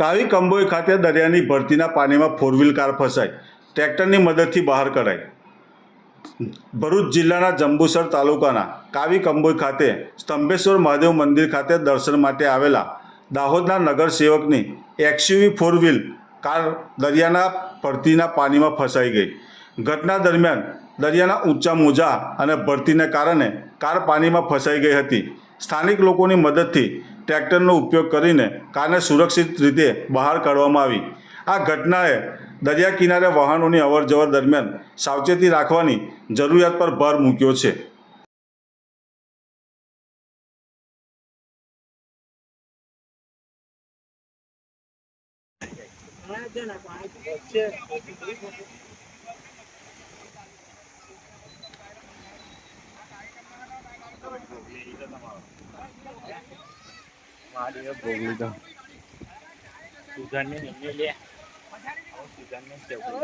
કાવી કંબોઈ ખાતે દરિયાની ભરતીના પાણીમાં ફોરવ્હીલ કાર ફસાઈ. ટ્રેક્ટરની મદદથી બહાર કઢાઈ ભરૂચ જિલ્લાના જંબુસર તાલુકાના કાવી કંબોઈ ખાતે સ્તંભેશ્વર મહાદેવ મંદિર ખાતે દર્શન માટે આવેલા દાહોદના નગરસેવકની એક્સયુવી ફોર વ્હીલ કાર દરિયાના ભરતીના પાણીમાં ફસાઈ ગઈ. ઘટના દરમિયાન દરિયાના ઊંચા મોજા અને ભરતીને કારણે કાર પાણીમાં ફસાઈ ગઈ હતી. સ્થાનિક લોકોની મદદથી ટ્રેક્ટરનો ઉપયોગ કરીને કારને સુરક્ષિત રીતે બહાર કાઢવામાં આવી. આ ઘટનાએ દરિયા કિનારે વાહનોની અવરજવર દરમિયાન સાવચેતી રાખવાની જરૂરિયાત પર ભાર મૂક્યો છે. મારી ભોગવી દો સુધારને લે. સુધારને કેવું